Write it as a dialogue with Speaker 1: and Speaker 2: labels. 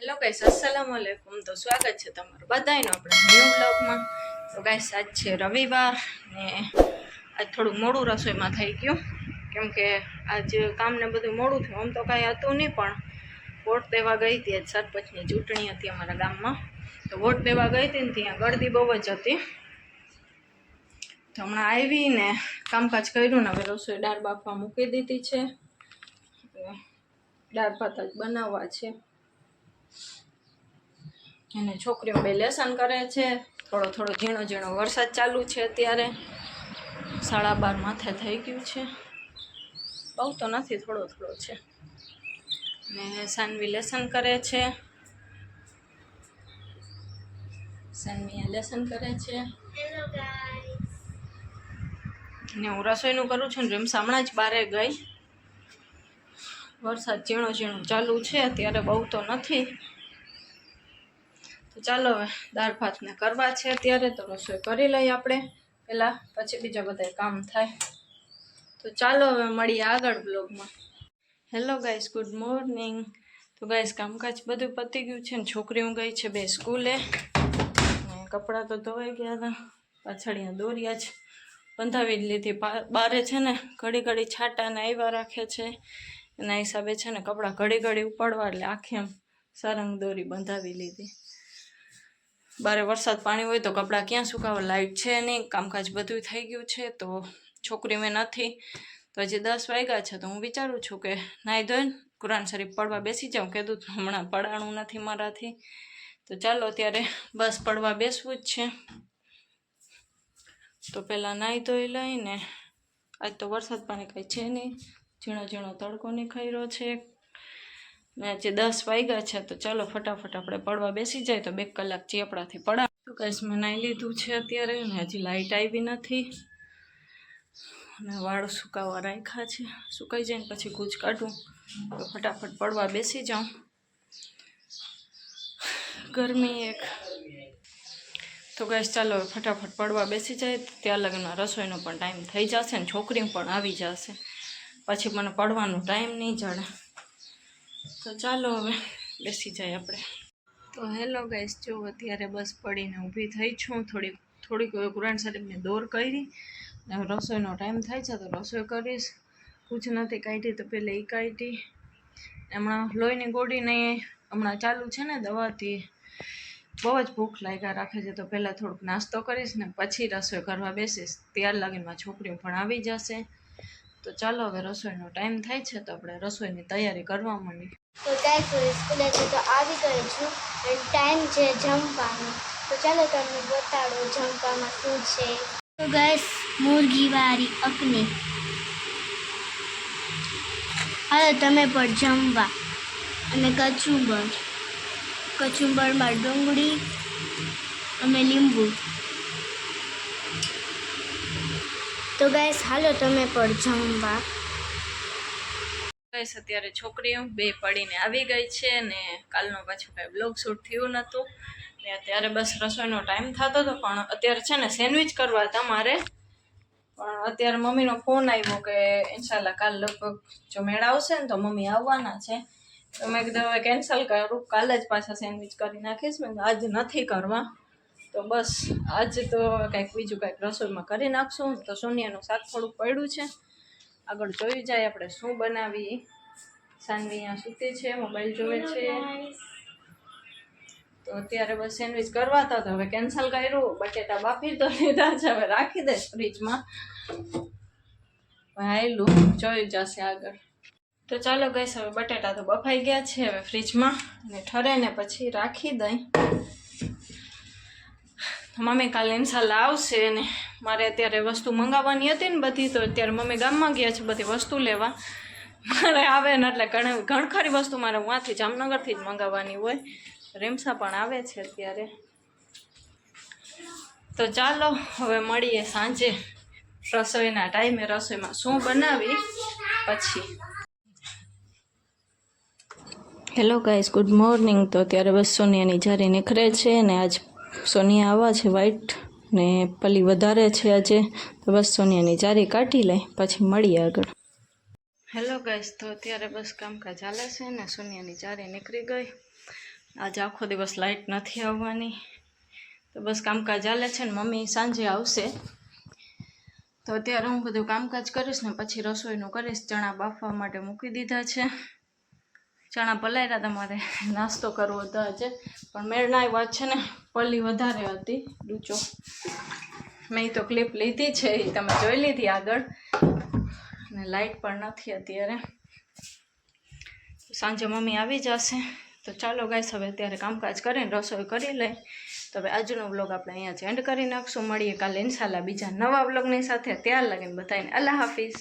Speaker 1: Hello guys અસલામ આલેકુમ તો સ્વાગત છે તમારું બધાયનું આપણે ન્યૂ બ્લોગમાં તો ગાઈસ આજ છે રવિવાર ને આજ થોડું મોડું રસોઈમાં થઈ ગયું. કેમ કે આજ કામને બધું મોડું થયું. આમ તો કાંઈ હતું નહીં, પણ વોટ દેવા ગઈ હતી. આજ સરપંચની ચૂંટણી હતી અમારા ગામમાં. તો વોટ દેવા ગઈ હતી ને ત્યાં ગળદી બહુ જ હતી. તો હમણાં આવી ને કામકાજ કર્યું ને હવે રસોઈ દાળ બાફવા મૂકી દીધી છે. દાળ ભાત જ બનાવવા છે. અને છોકરીઓ બે લેસન કરે છે. થોડો થોડો ઝીણો ઝીણો વરસાદ ચાલુ છે અત્યારે. સાડા બાર માથે થઈ ગયું છે. બહુ તો નથી થોડો થોડો છે. ને સાનવી લેસન કરે છે. સાનવી લેસન કરે છે. ને હું રસોઈનું કરું છું ને રીમ્સ હમણાં જ બારે ગઈ. વરસાદ ઝીણો ઝીણો ચાલુ છે, અત્યારે બહુ તો નથી. તો ચાલો હવે દાળ ભાતને કરવા છે અત્યારે, તો રસોઈ કરી લઈએ આપણે પહેલાં, પછી બીજા બધા કામ થાય. તો ચાલો હવે મળીએ આગળ બ્લોગમાં. હેલો ગાઈસ ગુડ મોર્નિંગ તો ગાઈસ કામકાજ બધું પતી ગયું છે ને છોકરીઓ ગઈ છે બે સ્કૂલે. કપડાં તો ધોવાઈ ગયા હતા પાછળિયા દોર્યા છે. બંધાવી જ લીધી બારે છે ને ઘડી ઘડી છાંટાને આવ્યા રાખે છે. એના હિસાબે છે ને કપડાં ઘડી ઘડી ઉપાડવા એટલે આખી એમ સરંગ દોરી બંધાવી લીધી. બારે વરસાદ પાણી હોય તો કપડાં ક્યાં સુકાવા? લાઇટ છે નહીં, કામકાજ બધું થઈ ગયું છે તો છોકરી મેં નથી. તો હજી દસ વાગ્યા છે તો હું વિચારું છું કે નાહી ધોઈને કુરાન શરીફ પડવા બેસી જાઉં. કીધું હમણાં પડાણું નથી મારાથી. તો ચાલો અત્યારે બસ પડવા બેસવું જ છે. તો પહેલાં નાહી ધોઈ લઈને, આજ તો વરસાદ પાણી કંઈ છે નહીં. ઝીણો ઝીણો તડકો નીકળ્યો છે. ને આજે દસ વાગ્યા છે તો ચાલો ફટાફટ આપણે પડવા બેસી જાય તો બે કલાક ચેપડાથી પડા. તો કઈશ મેં નાહી લીધું છે અત્યારે ને હજી લાઇટ આવી નથી. અને વાળ સુકાવા રાખ્યા છે. સુકાઈ જાય ને પછી ગૂંચ કાઢું. તો ફટાફટ પડવા બેસી જાઉં. ગરમી એક. તો ગેસ ચાલો ફટાફટ પડવા બેસી જાય. ત્યાં લગ્નમાં રસોઈનો પણ ટાઈમ થઈ જશે ને છોકરી પણ આવી જશે. પછી મને પડવાનો ટાઈમ નહીં જડે. તો ચાલો હવે બેસી જાય આપણે. તો હેલો ગાઈસ જો અત્યારે બસ પડીને ઊભી થઈ છું. થોડી થોડીક હવે કુરાન સાહેબને દોર કરી. ને રસોઈનો ટાઈમ થાય છે, તો રસોઈ કરીશ. પૂછ નથી કાઢી તો પહેલાં એ કાઢી. હમણાં લોહીની ગોળીને હમણાં ચાલુ છે ને દવાથી. બહુ જ ભૂખ લાગ્યા, રાખે છે. તો પહેલાં થોડુંક નાસ્તો કરીશ ને પછી રસોઈ કરવા બેસીશ. ત્યાર લગીનમાં છોકરીઓ પણ આવી જશે. તો ચાલો હવે રસોઈનો ટાઈમ થાય છે તો આપણે રસોઈની તૈયારી કરવા માંડી
Speaker 2: તો હું સ્કૂલેથી તો આવી ગઈ છું અને ટાઈમ છે જમવાનો. તો ચાલો તમને બતાડો જમવામાં શું છે. તો ગાઈસ મુરગીવાળી અગ્નિ હવે તમે પણ જમવા. અને કચુંબર. કચુંબરમાં ડુંગળી, અને લીંબુ. તો ગાઈસ હાલો તમે પણ જમવા.
Speaker 1: ગાઈસ અત્યારે છોકરીઓ બે પડીને આવી ગઈ છે ને કાલનો પાછું કાંઈ બ્લોગ શૂટ થયું નહોતું ને અત્યારે બસ રસોઈનો ટાઈમ થતો હતો, પણ અત્યારે છે ને સેન્ડવિચ કરવા હતા મારે. પણ અત્યારે મમ્મીનો ફોન આવ્યો કે ઇન્શાલ્લાહ કાલ લગભગ જો મેળ આવશે ને તો મમ્મી આવવાના છે. તો મેં કીધું હવે કેન્સલ કરું. કાલે જ પાછા સેન્ડવિચ કરી નાખીશ. મેં આજ નથી કરવા. તો બસ, આજે તો કંઈક બીજું કાંઈક રસોઈમાં કરી નાખશું. તો સોનિયાનું શાક થોડુંક પડ્યું છે. આગળ જોઈ જાય આપણે શું બનાવી સાનવી અહીંયા સૂતી છે, મોબાઈલ જોવે છે. તો અત્યારે બસ સેન્ડવિચ કરવા હતા. તો હવે કેન્સલ કર્યું. બટેટા બાફી તો લીધા છે. હવે રાખી દે ફ્રીજમાં. આવેલું જોઈ જશે આગળ. તો ચાલો ગઈશ હવે બટેટા તો બફાઈ ગયા છે. હવે ફ્રીજમાં. અને ઠરે પછી રાખી દઈ. મમ્મી કાલે ઇન્શાલ્લા આવશે ને મારે અત્યારે વસ્તુ મંગાવવાની હતી ને બધી, તો અત્યારે મમ્મી ગામમાં ગયા છે, બધી વસ્તુ લેવા. મારે આવે ને એટલે ઘણી ઘણખરી વસ્તુ મારે વાંથી જામનગરથી જ મંગાવવાની હોય. રેમસા પણ આવે છે અત્યારે. તો ચાલો, હવે મળીએ સાંજે રસોઈના ટાઈમે, રસોઈમાં શું બનાવી પછી. હેલો ગાઈઝ ગુડ મોર્નિંગ તો અત્યારે બસ સોનિયાની જારી નીકળે છે ને આજ સોનિયા આવા છે વ્હાઈટ ને પલી વધારે છે આજે. તો બસ સોનિયાની જારી કાઢી લઈ, પછી મળીએ આગળ. હેલો ગાઈસ તો અત્યારે બસ કામકાજ ચાલે છે ને સોનિયાની જારી નીકળી ગઈ. આજે આખો દિવસ લાઇટ નથી આવવાની. તો બસ કામકાજ ચાલે છે ને મમ્મી સાંજે આવશે. તો અત્યારે હું બધું કામકાજ કરીશ ને પછી રસોઈનું કરીશ. ચણા બાફવા માટે મૂકી દીધા છે. ચણા પલાયરા તમારે. નાસ્તો કરવો હતો આજે. પણ મેળના આવ્યા છે ને પલ્લી વધારે હતી, ડૂચો. મેં તો ક્લિપ લીધી છે એ તમે જોઈ લીધી આગળ. અને લાઇટ પણ નથી અત્યારે. સાંજે મમ્મી આવી જશે. તો ચાલો ગાઈસ હવે અત્યારે કામકાજ કરીને રસોઈ કરી લઈ. તો હવે આજનો વ્લોગ આપણે અહીંયા જ એન્ડ કરી નાખશું. મળીએ કાલે ઇન્શાલ્લાહ બીજા નવા વ્લોગની સાથે. ત્યાર લાગીને બધાને અલ્લાહ હાફિઝ.